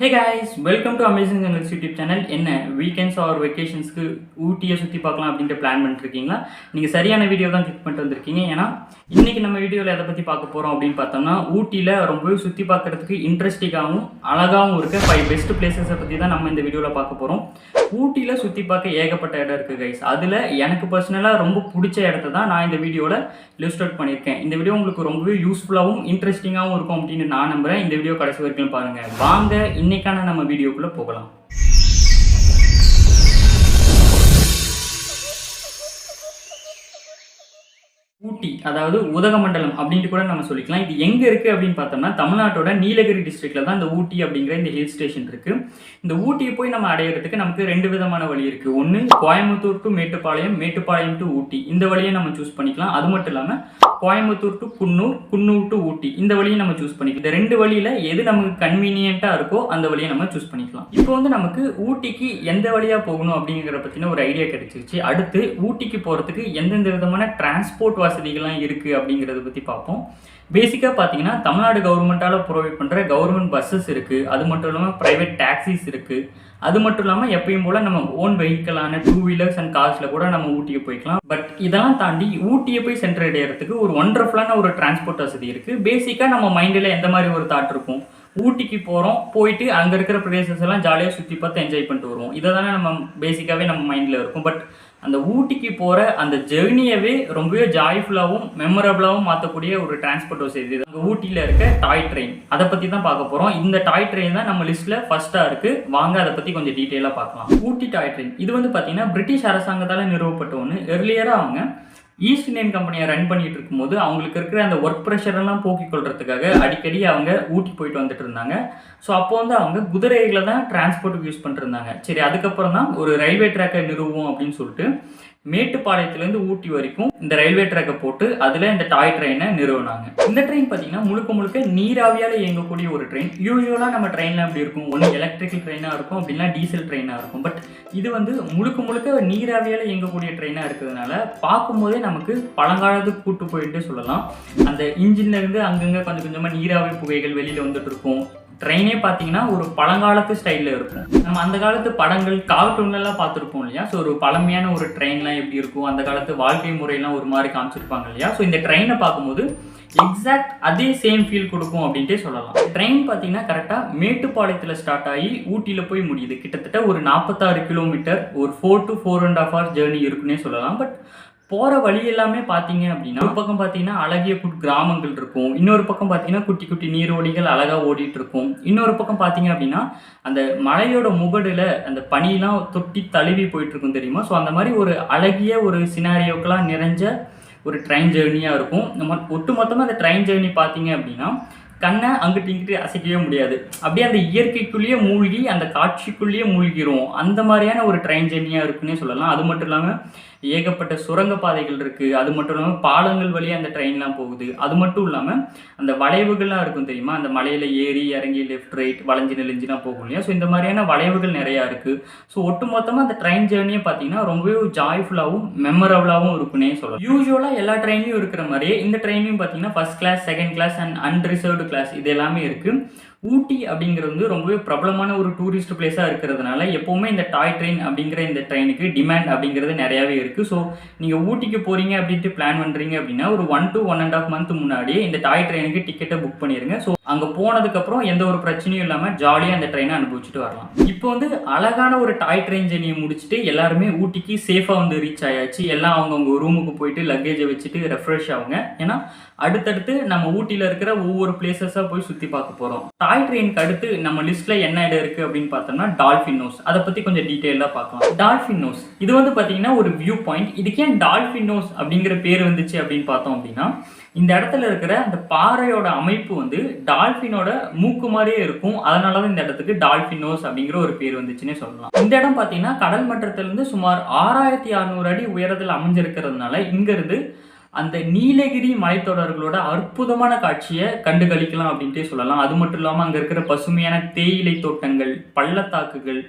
Hey guys welcome to amazing Jenals YouTube channel என்ன weekends or வெக்கேஷன்ஸ்க்கு ஊட்டியை சுற்றி பார்க்கலாம் அப்படின்ட்டு பிளான் பண்ணிருக்கீங்களா நீங்கள் சரியான வீடியோ தான் கிளிக் பண்ணிட்டு வந்திருக்கீங்க. ஏன்னா இன்றைக்கி நம்ம வீடியோவில் எதை பற்றி பார்க்க போகிறோம் அப்படின்னு பார்த்தோம்னா ஊட்டியில் ரொம்பவே சுற்றி பார்க்குறதுக்கு இன்ட்ரெஸ்டிங்காகவும் அழகாகவும் இருக்க ஃபைவ் பெஸ்ட் பிளேசஸை பற்றி தான் நம்ம இந்த வீடியோவில் பார்க்க போகிறோம் ஊட்டியில் சுற்றி பார்க்க ஏகப்பட்ட இடம் இருக்குது கைஸ் அதில் எனக்கு பர்சனலாக ரொம்ப பிடிச்ச இடத்த தான் நான் இந்த வீடியோவில் லிஸ்ட் அவுட் பண்ணியிருக்கேன். இந்த வீடியோ உங்களுக்கு ரொம்பவே யூஸ்ஃபுல்லாகவும் இன்ட்ரெஸ்டிங்காகவும் இருக்கும் அப்படின்னு நான் நம்புகிறேன் இந்த வீடியோ கடைசி வரைக்கும் பாருங்கள் வாங்க இன்னைக்கான நம்ம வீடியோக்குள்ளே போகலாம். ஊட்டி அதாவது உதகமண்டலம் அப்படின்ட்டு கூட நம்ம சொல்லிக்கலாம். இது எங்கே இருக்குது அப்படின்னு பார்த்தோம்னா தமிழ்நாட்டோட நீலகிரி டிஸ்ட்ரிக்ட்ல தான் இந்த ஊட்டி அப்படிங்கிற இந்த ஹில் ஸ்டேஷன் இருக்குது இந்த ஊட்டியை போய் நம்ம அடையிறதுக்கு நமக்கு ரெண்டு விதமான வழி இருக்குது ஒன்று கோயம்புத்தூர் டு மேட்டுப்பாளையம் மேட்டுப்பாளையம் டு ஊட்டி. இந்த வழியை நம்ம சூஸ் பண்ணிக்கலாம். அது மட்டும் இல்லாமல் கோயம்புத்தூர் டு குன்னூர் குன்னூர் டு ஊட்டி. இந்த வழியை நம்ம சூஸ் பண்ணிக்கலாம். இந்த ரெண்டு வழியில் எது நமக்கு கன்வீனியண்ட்டாக இருக்கோ அந்த வழியை நம்ம சூஸ் பண்ணிக்கலாம். இப்போ வந்து நமக்கு ஊட்டிக்கு எந்த வழியாக போகணும் அப்படிங்கிற பற்றின ஒரு ஐடியா கிடைச்சிருச்சு. அடுத்து ஊட்டிக்கு போகிறதுக்கு எந்தெந்த விதமான டிரான்ஸ்போர்ட் வசதிகள்லாம் இருக்குது அப்படிங்கிறத பற்றி பார்ப்போம். பேசிக்காக பார்த்தீங்கன்னா தமிழ்நாடு கவர்மெண்ட்டால் ப்ரொவைட் பண்ணுற கவர்மெண்ட் பஸ்ஸஸ் இருக்குது அது மட்டும் இல்லாமல் ப்ரைவேட் டாக்ஸிஸ் இருக்குது அது மட்டும் இல்லாமல் எப்பயும் போல் நம்ம ஓன் வெஹிக்கிளான டூ வீலர்ஸ் அண்ட் கார்ஸில் கூட நம்ம ஊட்டிக்கு போய்க்கலாம். பட் இதெல்லாம் தாண்டி ஊட்டியை போய் சென்றடைகிறதுக்கு ஒரு ஒண்டர்ஃபுல்லான ஒரு டிரான்ஸ்போர்ட் வசதி இருக்குது பேசிக்காக நம்ம மைண்டில் எந்த மாதிரி ஒரு தாட் இருக்கும்? ஊட்டிக்கு போகிறோம் போயிட்டு அங்கே இருக்கிற பிரதேசஸ் எல்லாம் ஜாலியாக சுற்றி பார்த்து என்ஜாய் பண்ணிட்டு வருவோம். இதை தானே நம்ம பேசிக்காகவே நம்ம மைண்டில் இருக்கும். பட் அந்த ஊட்டிக்கு போகிற அந்த ஜெர்னியவே ரொம்பவே ஜாய்ஃபுல்லாகவும் மெமரபுளாகவும் மாற்றக்கூடிய ஒரு டிரான்ஸ்போர்ட் வசதி அங்கே ஊட்டியில் இருக்க டாய் ட்ரெயின் அதை பற்றி தான் பார்க்க போகிறோம் இந்த டாய் ட்ரெயின் தான் நம்ம லிஸ்ட்டில் ஃபஸ்ட்டாக இருக்குது வாங்க அதை பற்றி கொஞ்சம் டீட்டெயிலாக பார்க்கலாம். ஊட்டி டாய் ட்ரெயின் இது வந்து பார்த்தீங்கன்னா பிரிட்டிஷ் அரசாங்கத்தால் நிறுவப்பட்ட ஒன்று எர்லியராக அவங்க ஈஸ்ட் இந்தியன் கம்பெனியை ரன் பண்ணிட்டு இருக்கும்போது அவங்களுக்கு இருக்கிற அந்த ஒர்க் ப்ரெஷரெல்லாம் போக்கிக் கொள்றதுக்காக அடிக்கடி அவங்க ஊட்டி போயிட்டு வந்துட்டு இருந்தாங்க. ஸோ அப்போ வந்து அவங்க குதிரைகளை தான் டிரான்ஸ்போர்ட்டுக்கு யூஸ் பண்ணிட்டு இருந்தாங்க. சரி அதுக்கப்புறம் தான் ஒரு ரயில்வே ட்ராக்கை நிறுவுவோம் அப்படின்னு சொல்லிட்டு மேட்டுப்பாளையத்துலேருந்து ஊட்டி வரைக்கும் இந்த ரயில்வே ட்ராக்கை போட்டு அதில் இந்த டாய் ட்ரெயினை நிறுவனாங்க. இந்த ட்ரெயின் பார்த்தீங்கன்னா முழுக்க முழுக்க நீராவியால் இயங்கக்கூடிய ஒரு ட்ரெயின் யூஸ்வலாக நம்ம ட்ரெயினில் எப்படி இருக்கும். ஒன்று எலக்ட்ரிக்கல் ட்ரெயினாக இருக்கும் அப்படின்னா டீசல் ட்ரெயினாக இருக்கும். பட் இது வந்து முழுக்க முழுக்க நீராவியால் இயங்கக்கூடிய ட்ரெயினாக இருக்கிறதுனால பார்க்கும்போதே நமக்கு பழங்காலத்துக்கு கூட்டு போயிட்டு சொல்லலாம். அந்த இன்ஜின்லேருந்து அங்கங்கே கொஞ்சம் கொஞ்சமாக நீராவி புகைகள் வெளியில் வந்துட்டு இருக்கும். ட்ரெயினே பார்த்தீங்கன்னா ஒரு பழங்காலத்து ஸ்டைலில் இருக்கும். நம்ம அந்த காலத்து படங்கள் கார்ட்டூன்லலாம் பார்த்துருப்போம் இல்லையா? ஸோ ஒரு பழமையான ஒரு ட்ரெயின்லாம் எப்படி இருக்கும்? அந்த காலத்து வாழ்க்கை முறையெல்லாம் ஒரு மாதிரி காமிச்சிருப்பாங்க இல்லையா? ஸோ இந்த ட்ரெயினை பார்க்கும்போது எக்ஸாக்ட் அதே சேம் ஃபீல் கொடுக்கும் அப்படின்ட்டே சொல்லலாம். ட்ரெயின் பார்த்தீங்கன்னா கரெக்டாக மேட்டுப்பாளையத்தில் ஸ்டார்ட் ஆகி ஊட்டியில் போய் முடியுது. கிட்டத்தட்ட ஒரு நாற்பத்தாறு கிலோமீட்டர் ஒரு four to four and half hours journey இருக்குன்னே சொல்லலாம். பட் போகிற வழி எல்லாமே பார்த்தீங்க அப்படின்னா ஒரு பக்கம் பார்த்தீங்கன்னா அழகிய குட் கிராமங்கள் இருக்கும். இன்னொரு பக்கம் பார்த்தீங்கன்னா குட்டி குட்டி நீரோடிகள் அழகாக ஓடிட்டு இருக்கும். இன்னொரு பக்கம் பார்த்தீங்க அப்படின்னா அந்த மலையோட முகடில் அந்த பனியெலாம் தொட்டி தழுவி போயிட்டு இருக்கும் தெரியுமா? ஸோ அந்த மாதிரி ஒரு அழகிய ஒரு சினாரியோக்கெல்லாம் நிறைஞ்ச ஒரு ட்ரெயின் ஜேர்னியாக இருக்கும். நம்ம ஒட்டு மொத்தமாக அந்த ட்ரெயின் ஜேர்னி பார்த்தீங்க அப்படின்னா கண்ணை அங்கிட்டு இங்கிட்டு அசைக்கவே முடியாது. அப்படியே அந்த இயற்கைக்குள்ளேயே மூழ்கி அந்த காட்சிக்குள்ளேயே மூழ்கிரும் அந்த மாதிரியான ஒரு ட்ரெயின் ஜெர்னியாக இருக்குன்னே சொல்லலாம். அது மட்டும் இல்லாமல் ஏகப்பட்ட சுரங்க பாதைகள் இருக்குது அது மட்டும் இல்லாமல் பாலங்கள் வழியாக அந்த ட்ரெயின்லாம் போகுது. அது மட்டும் இல்லாமல் அந்த வளைவுகள்லாம் இருக்கும் தெரியுமா? அந்த மலையில் ஏறி இறங்கி லெஃப்ட் ரைட் வளைஞ்சு நெலிஞ்சுலாம் போகும் இல்லையா? ஸோ இந்த மாதிரியான வளைவுகள் நிறையா இருக்குது ஸோ ஒட்டு மொத்தமாக அந்த ட்ரெயின் ஜேர்னியே பார்த்தீங்கன்னா ரொம்பவே ஜாய்ஃபுல்லாகவும் மெமரபுளாகவும் இருக்குன்னே சொல்லலாம். யூஸ்வலாக எல்லா ட்ரெயின்லையும் இருக்கிற மாதிரியே இந்த ட்ரெயின்லையும் பார்த்தீங்கன்னா first class second class and unreserved class இது எல்லாமே இருக்குது ஊட்டி அப்படிங்கிறது வந்து ரொம்பவே பிரபலமான ஒரு டூரிஸ்ட் பிளேஸாக இருக்கிறதுனால எப்போவுமே இந்த டாய் ட்ரெயின் அப்படிங்கிற இந்த ட்ரெயினுக்கு டிமாண்ட் அப்படிங்கிறது நிறையாவே இருக்குது ஸோ நீங்கள் ஊட்டிக்கு போகிறீங்க அப்படின்ட்டு பிளான் பண்ணுறீங்க அப்படின்னா ஒரு one to one and half month முன்னாடியே இந்த டாய் ட்ரெயினுக்கு டிக்கெட்டை புக் பண்ணிடுங்க ஸோ அங்கே போனதுக்கப்புறம் எந்த ஒரு பிரச்சனையும் இல்லாமல் ஜாலியாக அந்த ட்ரெயினை அனுபவிச்சுட்டு வரலாம். இப்போ வந்து அழகான ஒரு டாய் ட்ரெயின் ஜெர்னியை முடிச்சுட்டு எல்லாருமே ஊட்டிக்கு சேஃபாக வந்து ரீச் ஆயாச்சு. எல்லாம் அவங்கவுங்க ரூமுக்கு போயிட்டு லக்கேஜை வச்சுட்டு ரெஃப்ரெஷ் ஆகுங்க ஏன்னா அடுத்தடுத்து நம்ம ஊட்டியில் இருக்கிற ஒவ்வொரு பிளேசஸாக போய் சுற்றி பார்க்க போகிறோம் டாய் ட்ரெயினுக்கு அடுத்து நம்ம லிஸ்ட்டில் என்ன இடம் இருக்குது அப்படின்னு பார்த்தோம்னா டால்ஃபின் நோஸ் அதை பற்றி கொஞ்சம் டீட்டெயிலாக பார்க்கலாம். டால்ஃபின் நோஸ் இது வந்து பார்த்தீங்கன்னா ஒரு வியூ பாயிண்ட் இதுக்கு ஏன் டால்ஃபின் நோஸ் அப்படிங்கிற பேர் வந்துச்சு அப்படின்னு பார்த்தோம் அப்படின்னா இந்த இடத்துல இருக்கிற அந்த பாறையோட அமைப்பு வந்து டால்ஃபினோட மூக்கு மாதிரியே இருக்கும். அதனால தான் இந்த இடத்துக்கு டால்ஃபின் நோஸ் அப்படிங்கிற ஒரு பேர் வந்துச்சுன்னே சொல்லலாம். இந்த இடம் பார்த்தீங்கன்னா கடல் மட்டத்திலிருந்து சுமார் ஆறாயிரத்தி அறநூறு அடி உயரத்தில் அமைஞ்சிருக்கிறதுனால இங்கிருந்து அந்த நீலகிரி மலைத்தொடர்களோட அற்புதமான காட்சியை கண்டுகளிக்கலாம் அப்படின்ட்டே சொல்லலாம். அது மட்டும் இல்லாமல் அங்கே இருக்கிற பசுமையான தேயிலை தோட்டங்கள் பள்ளத்தாக்குகள்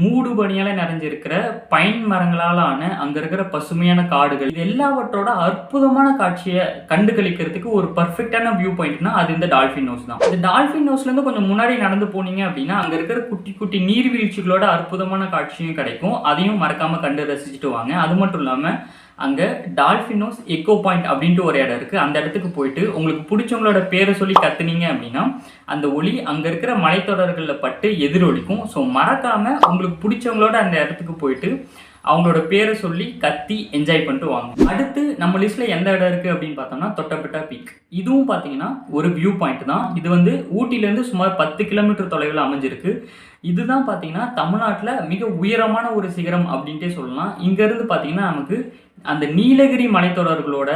மூடு பணியால் நிறைஞ்சிருக்கிற பைன் மரங்களால் ஆன அங்கே இருக்கிற பசுமையான காடுகள் இது எல்லாவற்றோட அற்புதமான காட்சியை கண்டுகளிக்கிறதுக்கு ஒரு பர்ஃபெக்டான வியூ பாயிண்ட்னா அது இந்த டால்ஃபின் ஹவுஸ் தான். இந்த டால்ஃபின் ஹவுஸ்லேருந்து கொஞ்சம் முன்னாடி நடந்து போனீங்க அப்படின்னா அங்கே இருக்கிற குட்டி குட்டி நீர்வீழ்ச்சிகளோட அற்புதமான காட்சியும் கிடைக்கும். அதையும் மறக்காமல் கண்டு ரசிச்சுட்டு வாங்க. அது மட்டும் இல்லாமல் அங்கே டால்ஃபினோஸ் எக்கோ பாயிண்ட் அப்படின்ட்டு ஒரு இடம் இருக்குது அந்த இடத்துக்கு போயிட்டு உங்களுக்கு பிடிச்சவங்களோட பேரை சொல்லி கத்துனீங்க அப்படின்னா அந்த ஒளி அங்கே இருக்கிற மலைத்தொடர்களில் பட்டு எதிரொலிக்கும். ஸோ மறக்காமல் உங்களுக்கு பிடிச்சவங்களோட அந்த இடத்துக்கு போயிட்டு அவங்களோட பேரை சொல்லி கத்தி என்ஜாய் பண்ணிட்டு வாங்க. அடுத்து நம்ம லிஸ்ட்டில் எந்த இடம் இருக்குது அப்படின்னு பார்த்தோம்னா தொட்டபெட்டா பீக் இதுவும் பார்த்தீங்கன்னா ஒரு வியூ பாயிண்ட் தான். இது வந்து ஊட்டிலேருந்து சுமார் பத்து கிலோமீட்டர் தொலைவில் அமைஞ்சிருக்கு. இதுதான் பார்த்தீங்கன்னா தமிழ்நாட்டில் மிக உயரமான ஒரு சிகரம் அப்படின்ட்டே சொல்லலாம். இங்கேருந்து பார்த்தீங்கன்னா நமக்கு அந்த நீலகிரி மலைத்தொடர்களோட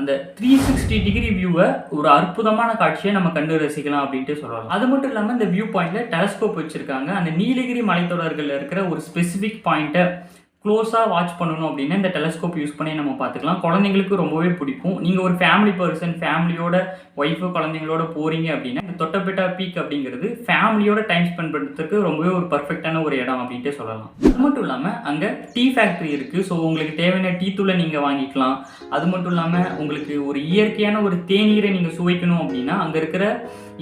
அந்த த்ரீ சிக்ஸ்டி டிகிரி வியூவை ஒரு அற்புதமான காட்சியை நம்ம கண்டு ரசிக்கலாம் அப்படின்ட்டு சொல்லலாம். அது மட்டும் இல்லாமல் இந்த வியூ பாயிண்ட்ல டெலஸ்கோப் வச்சிருக்காங்க. அந்த நீலகிரி மலைத்தொடர்களில் இருக்கிற ஒரு ஸ்பெசிஃபிக் பாயிண்ட்டை க்ளோஸாக வாட்ச் பண்ணணும் அப்படின்னா இந்த டெலஸ்கோப் யூஸ் பண்ணி நம்ம பார்த்துக்கலாம். குழந்தைங்களுக்கு ரொம்பவே பிடிக்கும். நீங்கள் ஒரு ஃபேமிலி பர்சன் ஃபேமிலியோட ஒய்ஃபு குழந்தைங்களோட போகிறீங்க அப்படின்னா இந்த தொட்டபெட்டா பீக் அப்படிங்கிறது ஃபேமிலியோட டைம் ஸ்பெண்ட் பண்ணுறதுக்கு ரொம்பவே ஒரு பர்ஃபெக்டான ஒரு இடம் அப்படின்ட்டு சொல்லலாம். அது மட்டும் இல்லாமல் அங்கே டீ ஃபேக்ட்ரி இருக்குது ஸோ உங்களுக்கு தேவையான டீ தூளை நீங்கள் வாங்கிக்கலாம். அது மட்டும் இல்லாமல் உங்களுக்கு ஒரு இயற்கையான ஒரு தேநீரை நீங்கள் சுவைக்கணும் அப்படின்னா அங்கே இருக்கிற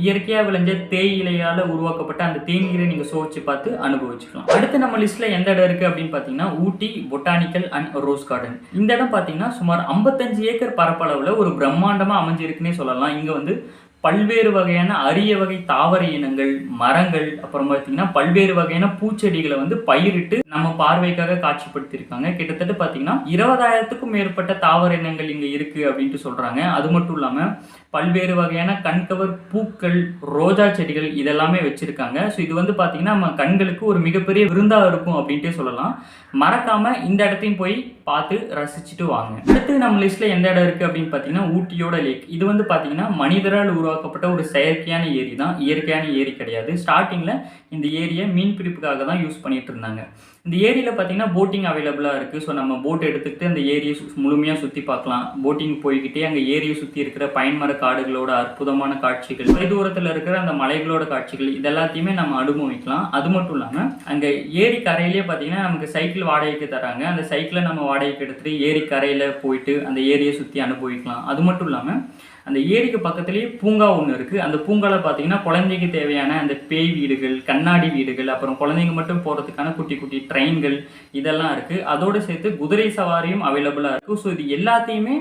இயற்கையாக விளைஞ்ச தேயிலையால் உருவாக்கப்பட்ட அந்த தேநீரை நீங்கள் சுவைச்சு பார்த்து அனுபவிச்சுக்கலாம். அடுத்து நம்ம லிஸ்ட்டில் எந்த இடம் இருக்குது அப்படின்னு பார்த்தீங்கன்னா Ooty botanical and rose garden இந்த இடம் பார்த்தீங்கன்னா சுமார் 55 ஏக்கர் பரப்பளவில் ஒரு பிரம்மாண்டமாக அமைஞ்சிருக்குன்னே சொல்லலாம். இங்கே வந்து பல்வேறு வகையான அரிய வகை தாவர இனங்கள் மரங்கள் அப்புறம் பார்த்தீங்கன்னா பல்வேறு வகையான பூச்செடிகளை வந்து பயிரிட்டு நம்ம பார்வைக்காக காட்சிப்படுத்தியிருக்காங்க. கிட்டத்தட்ட பார்த்தீங்கன்னா இருபதாயிரத்துக்கும் மேற்பட்ட தாவர இனங்கள் இங்கே இருக்கு அப்படின்ட்டு சொல்றாங்க. அது மட்டும் இல்லாமல் பல்வேறு வகையான கண்கவர் பூக்கள் ரோஜா செடிகள் இதெல்லாமே வச்சிருக்காங்க. ஸோ இது வந்து பார்த்தீங்கன்னா நம்ம கண்களுக்கு ஒரு மிகப்பெரிய விருந்தாக இருக்கும் அப்படின்ட்டே சொல்லலாம். மறக்காம இந்த இடத்தையும் போய் பார்த்து ரசிச்சுட்டு வாங்க. அடுத்து நம்ம லிஸ்ட்ல எந்த இடம் இருக்கு அப்படின்னு பார்த்தீங்கன்னா ஊட்டியோட லேக் இது வந்து பார்த்தீங்கன்னா மனிதரால் உருவாக்கப்பட்ட ஒரு செயற்கையான ஏரி தான். இயற்கையான ஏரி கிடையாது. ஸ்டார்டிங்கில் இந்த ஏரியை மீன் பிடிப்புக்காக தான் யூஸ் பண்ணிட்டு இருந்தாங்க. இந்த ஏரியில் பார்த்தீங்கன்னா போட்டிங் அவைலபிளாக இருக்குது ஸோ நம்ம போட் எடுத்துக்கிட்டு அந்த ஏரியை முழுமையாக சுற்றி பார்க்கலாம். போட்டிங் போய்கிட்டே அங்கே ஏரியை சுற்றி இருக்கிற பயன்மர காடுகளோட அற்புதமான காட்சிகள் தொலைதூரத்தில் இருக்கிற அந்த மலைகளோட காட்சிகள் இதெல்லாத்தையுமே நம்ம அனுபவிக்கலாம். அது மட்டும் இல்லாமல் அங்கே ஏரி கரையிலே பார்த்தீங்கன்னா நமக்கு சைக்கிள் வாடகைக்கு தராங்க. அந்த சைக்கிளை நம்ம வாடகைக்கு எடுத்துகிட்டு ஏரி கரையில் போயிட்டு அந்த ஏரியை சுற்றி அனுபவிக்கலாம். அது மட்டும் இல்லாமல் அந்த ஏரிக்கு பக்கத்துலேயே பூங்கா ஒன்று இருக்குது அந்த பூங்காவில் பார்த்தீங்கன்னா குழந்தைக்கு தேவையான அந்த பேய் வீடுகள் கண்ணாடி வீடுகள் அப்புறம் குழந்தைங்க மட்டும் போகிறதுக்கான குட்டி குட்டி ட்ரெயின்கள் இதெல்லாம் இருக்குது அதோடு சேர்த்து குதிரை சவாரியும் அவைலபிளாக இருக்குது ஸோ இது எல்லாத்தையுமே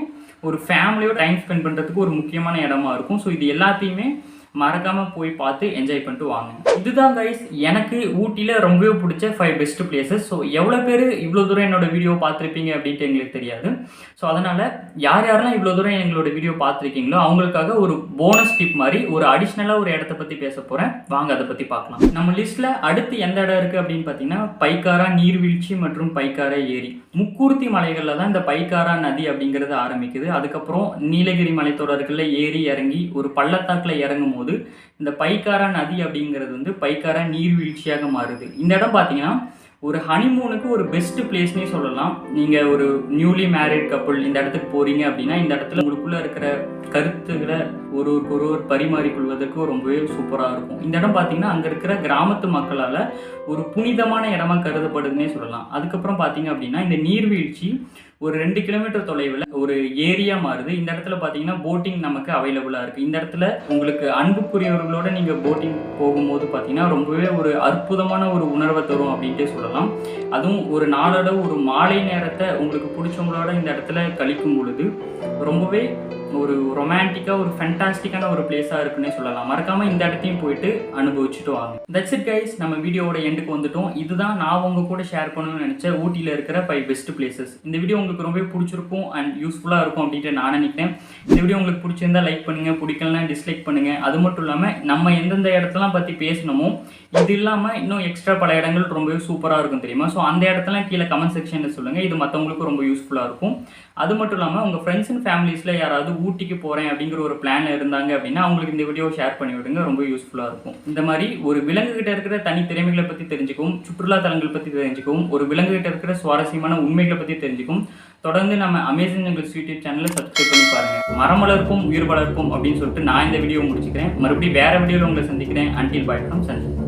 ஒரு ஃபேமிலியோட டைம் ஸ்பெண்ட் பண்ணுறதுக்கு ஒரு முக்கியமான இடமா இருக்கும். ஸோ இது எல்லாத்தையுமே மறக்காமல் போய் பார்த்து என்ஜாய் பண்ணிட்டு வாங்க. இதுதான் கைஸ் எனக்கு ஊட்டியில் ரொம்பவே பிடிச்ச ஃபைவ் பெஸ்ட் பிளேசஸ் ஸோ எவ்வளோ பேர் இவ்வளோ தூரம் என்னோட வீடியோ பார்த்துருப்பீங்க அப்படின்ட்டு எங்களுக்கு தெரியாது. ஸோ அதனால் யார் யாரெல்லாம் இவ்வளோ தூரம் எங்களோட வீடியோ பார்த்துருக்கீங்களோ அவங்களுக்காக ஒரு போனஸ் டிப் மாதிரி ஒரு அடிஷ்னலாக ஒரு இடத்த பற்றி பேச போகிறேன் வாங்க அதை பற்றி பார்க்கலாம். நம்ம லிஸ்ட்டில் அடுத்து எந்த இடம் இருக்குது அப்படின்னு பார்த்தீங்கன்னா பைக்காரா நீர்வீழ்ச்சி மற்றும் பைக்காரா ஏரி. முக்கூர்த்தி மலைகளில் தான் இந்த பைக்காரா நதி அப்படிங்கிறது ஆரம்பிக்குது. அதுக்கப்புறம் நீலகிரி மலைத்தொடர்களில் ஏறி இறங்கி ஒரு பள்ளத்தாக்கில் இறங்கும் போது இந்த பைக்காரா நதி அப்படிங்கிறது வந்து பைக்காரா நீர்வீழ்ச்சியாக மாறுது. இந்த இடம் பார்த்தீங்கன்னா ஒரு ஹனிமூனுக்கு ஒரு பெஸ்ட் பிளேஸ்னே சொல்லலாம். நீங்கள் ஒரு நியூலி மேரிட் கப்புள் இந்த இடத்துக்கு போகிறீங்க அப்படின்னா இந்த இடத்துல உங்களுக்குள்ளே இருக்கிற கருத்துக்களை ஒருவருக்கு ஒருவர் பரிமாறிக்கொள்வதற்கு ரொம்பவே சூப்பராக இருக்கும். இந்த இடம் பார்த்தீங்கன்னா அங்கே இருக்கிற கிராமத்து மக்களால் ஒரு புனிதமான இடமா கருதப்படுதுன்னே சொல்லலாம். அதுக்கப்புறம் பார்த்தீங்க அப்படின்னா இந்த நீர்வீழ்ச்சி ஒரு ரெண்டு கிலோமீட்டர் தொலைவில் ஒரு ஏரியா மாறுது. இந்த இடத்துல பார்த்தீங்கன்னா போட்டிங் நமக்கு அவைலபிளாக இருக்குது இந்த இடத்துல உங்களுக்கு அன்புக்குரியவர்களோட நீங்கள் போட்டிங் போகும்போது பார்த்தீங்கன்னா ரொம்பவே ஒரு அற்புதமான ஒரு உணர்வை தரும் அப்படின்ட்டே சொல்லலாம். அதுவும் ஒரு நாளோட ஒரு மாலை நேரத்தை உங்களுக்கு பிடிச்சவங்களோட இந்த இடத்துல கழிக்கும் பொழுது ரொம்பவே ஒரு ரொமான்டிக்காக ஒரு ஃபென்டாஸ்டிக்கான ஒரு பிளேஸாக இருக்குன்னே சொல்லலாம். மறக்காமல் இந்த இடத்தையும் போயிட்டு அனுபவிச்சுட்டு வாங்க. தட்ஸ் இட் கைஸ் நம்ம வீடியோவோட எண்டுக்கு வந்துட்டோம். இதுதான் நான் உங்கள் கூட ஷேர் பண்ணணும்னு நினச்ச ஊட்டியில் இருக்கிற ஃபைவ் பெஸ்ட் பிளேசஸ் இந்த வீடியோ உங்களுக்கு ரொம்ப பிடிச்சிருக்கும் அண்ட் யூஸ்ஃபுல்லாக இருக்கும் அப்படின்ட்டு நான் நினைக்கிறேன். இந்த வீடியோ உங்களுக்கு பிடிச்சிருந்தா லைக் பண்ணுங்கள் பிடிக்கலனா டிஸ்லைக் பண்ணுங்கள் அது மட்டும் இல்லாமல் நம்ம எந்தெந்த இடத்தெல்லாம் பற்றி பேசணுமோ இது இல்லாமல் இன்னும் எக்ஸ்ட்ரா பல இடங்கள் ரொம்பவே சூப்பராக இருக்கும் தெரியுமா? ஸோ அந்த இடத்துல கீழே கமெண்ட் செக்ஷனில் சொல்லுங்கள் இது மற்றவங்களுக்கும் ரொம்ப யூஸ்ஃபுல்லாக இருக்கும். அது மட்டும் இல்லாமல் உங்கள் ஃப்ரெண்ட்ஸ் அண்ட் ஃபேமிலிஸில் யாராவது ஊட்டிக்கு போகிறேன் அப்படிங்கிற ஒரு பிளான் இருந்தாங்க அப்படின்னா அவங்களுக்கு இந்த வீடியோ ஷேர் பண்ணி விடுங்க. ரொம்ப யூஸ்ஃபுல்லாக இருக்கும். இந்த மாதிரி ஒரு விலங்குகிட்ட இருக்கிற தனி திறமைகளை பற்றி தெரிஞ்சுக்கும் சுற்றுலா தலங்கள் பற்றி தெரிஞ்சுக்கும் ஒரு விலங்குகிட்ட இருக்கிற சுவாரஸ்யமான உண்மைகளை பற்றி தெரிஞ்சுக்கும் தொடர்ந்து நம்ம அமேசிங் எங்களுக்கு யூடியூப் சேனலை சப்ஸ்கிரைப் பண்ணி பாருங்கள் மரம் வளர்ப்போம் உயிர் வளர்க்கும் அப்படின்னு சொல்லிட்டு நான் இந்த வீடியோ முடிச்சுக்கிறேன். மறுபடியும் வேறு வீடியோவில் உங்களை சந்திக்கிறேன். Until bye from Sanjay